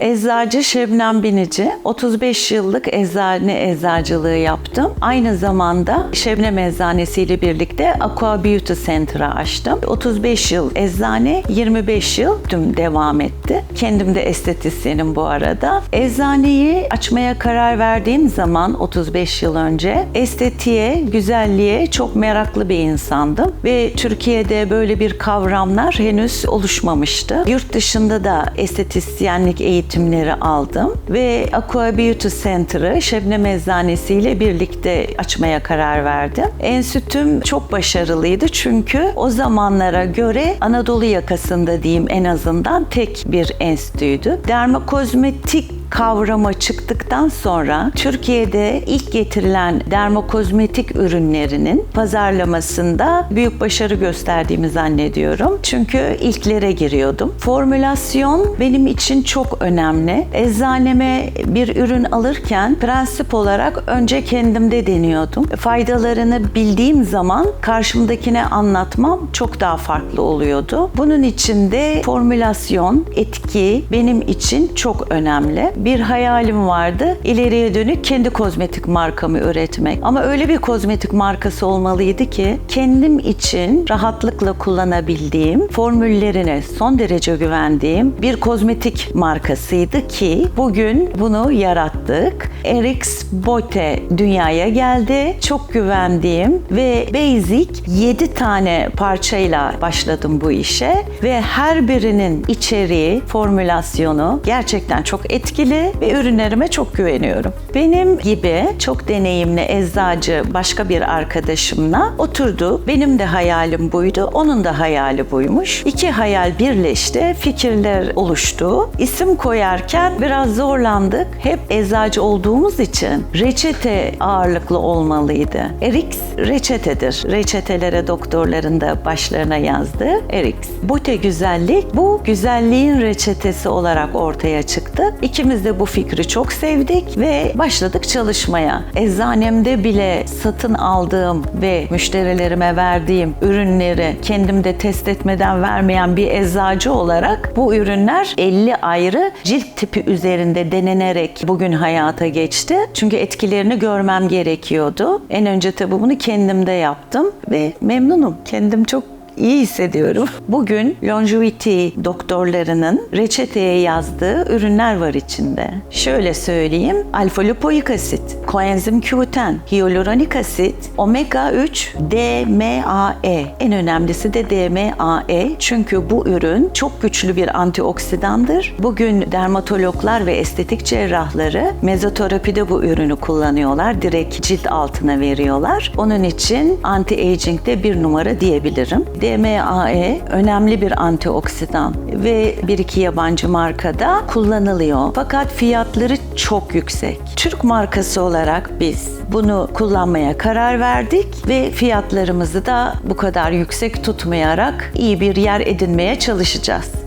Eczacı Şebnem Binici. 35 yıllık eczane eczacılığı yaptım. Aynı zamanda Şebnem Eczanesi ile birlikte Aqua Beauty Center'ı açtım. 35 yıl eczane, 25 yıl tüm devam etti. Kendim de estetisyenim bu arada. Eczaneyi açmaya karar verdiğim zaman 35 yıl önce estetiğe, güzelliğe çok meraklı bir insandım ve Türkiye'de böyle bir kavramlar henüz oluşmamıştı. Yurt dışında da estetisyenlik eğitimleri aldım ve Aqua Beauty Center'ı Şebnem Eczanesi ile birlikte açmaya karar verdim. Enstitüm çok başarılıydı çünkü o zamanlara göre Anadolu yakasında diyeyim en azından tek bir enstitüydü. Dermokozmetik kavramı çıktıktan sonra Türkiye'de ilk getirilen dermokozmetik ürünlerinin pazarlamasında büyük başarı gösterdiğimi zannediyorum. Çünkü ilklere giriyordum. Formülasyon benim için çok önemli. Eczaneme bir ürün alırken prensip olarak önce kendimde deniyordum. Faydalarını bildiğim zaman karşımdakine anlatmam çok daha farklı oluyordu. Bunun için de formülasyon, etki benim için çok önemli. Bir hayalim vardı. İleriye dönük kendi kozmetik markamı üretmek. Ama öyle bir kozmetik markası olmalıydı ki kendim için rahatlıkla kullanabildiğim, formüllerine son derece güvendiğim bir kozmetik markasıydı ki bugün bunu yarattık. Erix Bote dünyaya geldi. Çok güvendiğim ve basic 7 tane parçayla başladım bu işe ve her birinin içeriği, formülasyonu gerçekten çok etkili ve ürünlerime çok güveniyorum. Benim gibi çok deneyimli eczacı başka bir arkadaşımla oturdu. Benim de hayalim buydu, onun da hayali buymuş. İki hayal birleşti, fikirler oluştu. İsim koyarken biraz zorlandık. Hep eczacı olduğumuz için reçete ağırlıklı olmalıydı. Erix reçetedir. Reçetelere doktorların da başlarına yazdı. Erix. Bote güzellik bu güzelliğin reçetesi olarak ortaya çıktı. İkimiz de bu fikri çok sevdik ve başladık çalışmaya. Eczanemde bile satın aldığım ve müşterilerime verdiğim ürünleri kendimde test etmeden vermeyen bir eczacı olarak bu ürünler 50 ayrı cilt tipi üzerinde denenerek bugün hayata geçti. Çünkü etkilerini görmem gerekiyordu. En önce tabii bunu kendimde yaptım ve memnunum. Kendim çok iyi hissediyorum. Bugün longevity doktorlarının reçeteye yazdığı ürünler var içinde. Şöyle söyleyeyim. Alfa lipoik asit, koenzim Q10, hyaluronik asit, omega 3, DMAE. En önemlisi de DMAE. Çünkü bu ürün çok güçlü bir antioksidandır. Bugün dermatologlar ve estetik cerrahları mezoterapide bu ürünü kullanıyorlar. Direkt cilt altına veriyorlar. Onun için anti-aging'de bir numara diyebilirim. DMAE önemli bir antioksidan ve bir iki yabancı markada kullanılıyor. Fakat fiyatları çok yüksek. Türk markası olarak biz bunu kullanmaya karar verdik ve fiyatlarımızı da bu kadar yüksek tutmayarak iyi bir yer edinmeye çalışacağız.